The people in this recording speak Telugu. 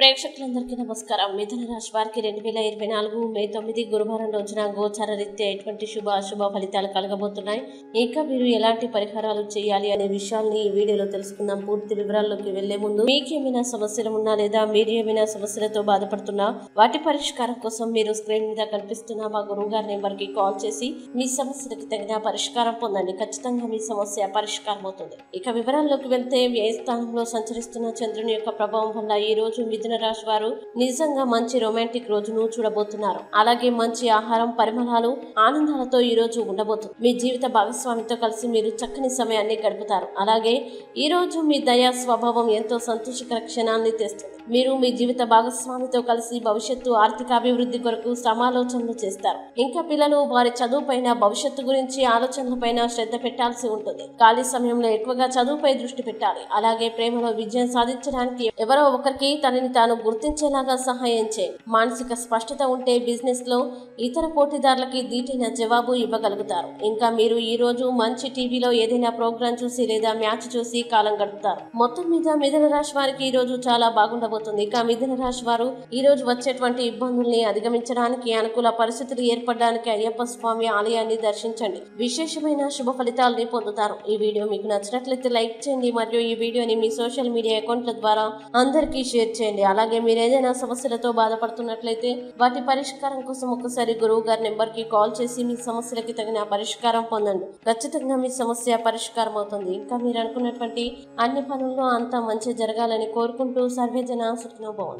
ప్రేక్షకులందరికీ నమస్కారం. మిథున రాశి వారికి రెండు వేల ఇరవై నాలుగు మే తొమ్మిది గురువారం రోజున గోచార రీత్యా ఎటువంటి శుభ అశుభ ఫలితాలు కలగబోతున్నాయి? ఇంకా మీరు ఎలాంటి పరిహారాలు చేయాలి అనే విషయాన్ని ఈ వీడియోలో తెలుసుకుందాం. పూర్తి వివరాల్లోకి వెళ్ళే ముందు మీకేమైనా సమస్యలు ఉన్నా లేదా మీరు ఏమైనా సమస్యలతో బాధపడుతున్నా వాటి పరిష్కారం కోసం మీరు స్క్రీన్ మీద కనిపిస్తున్న మా గురువు గారి నెంబర్కి కాల్ చేసి మీ సమస్యలకు తగిన పరిష్కారం పొందండి. ఖచ్చితంగా మీ సమస్య పరిష్కారం అవుతుంది ఇక వివరాల్లోకి వెళ్తే వ్యయ స్థానంలో సంచరిస్తున్న చంద్రుని యొక్క ప్రభావం వల్ల ఈ రోజు మిథున రాశి వారు నిజంగా మంచి రొమాంటిక్ రోజును చూడబోతున్నారు. అలాగే మంచి ఆహారం పరిమళాలు ఆనందాలతో ఈ రోజు ఉండబోతుంది. మీ జీవిత భాగస్వామితో కలిసి మీరు చక్కని సమయాన్ని గడుపుతారు. అలాగే ఈ రోజు మీ దయా స్వభావం ఎంతో సంతోషకర క్షణాన్ని తెస్తుంది. మీరు మీ జీవిత భాగస్వామితో కలిసి భవిష్యత్తు ఆర్థిక అభివృద్ధి కొరకు సమాలోచనలు చేస్తారు. ఇంకా పిల్లలు వారి చదువుపైన భవిష్యత్తు గురించి ఆలోచనలపైన శ్రద్ధ పెట్టాల్సి ఉంటుంది. ఖాళీ సమయంలో ఎక్కువగా చదువుపై దృష్టి పెట్టాలి. అలాగే ప్రేమలో విజయం సాధించడానికి ఎవరో ఒకరికి తనని తాను గుర్తించేలాగా సహాయం చేయి. మానసిక స్పష్టత ఉంటే బిజినెస్లో ఇతర పోటీదారులకి దీటైన జవాబు ఇవ్వగలుగుతారు. ఇంకా మీరు ఈ రోజు మంచి టీవీలో ఏదైనా ప్రోగ్రాం చూసి లేదా మ్యాచ్ చూసి కాలం గడుపుతారు. మొత్తం మీద మిథున రాశి వారికి ఈ రోజు చాలా బాగుండబోతుంది. ఇక మిథున రాశి వారు ఈ రోజు వచ్చేటువంటి ఇబ్బందుల్ని అధిగమించడానికి అనుకూల పరిస్థితులు ఏర్పడడానికి అయ్యప్ప స్వామి ఆలయాన్ని దర్శించండి. విశేషమైన శుభ ఫలితాలని పొందుతారు. ఈ వీడియో మీకు నచ్చినట్లయితే లైక్ చేయండి మరియు ఈ వీడియోని మీ సోషల్ మీడియా అకౌంట్ల ద్వారా అందరికీ షేర్ చేయండి. అలాగే మీరు ఏదైనా సమస్యలతో బాధపడుతున్నట్లయితే వాటి పరిష్కారం కోసం ఒకసారి గురువు గారి నెంబర్కి కాల్ చేసి మీ సమస్యలకి తగిన పరిష్కారం పొందండి. ఖచ్చితంగా మీ సమస్య పరిష్కారం అవుతుంది. ఇంకా మీరు అనుకున్నటువంటి అన్ని పనుల్లో అంతా మంచి జరగాలని కోరుకుంటూ సర్వేజన finanças no bono.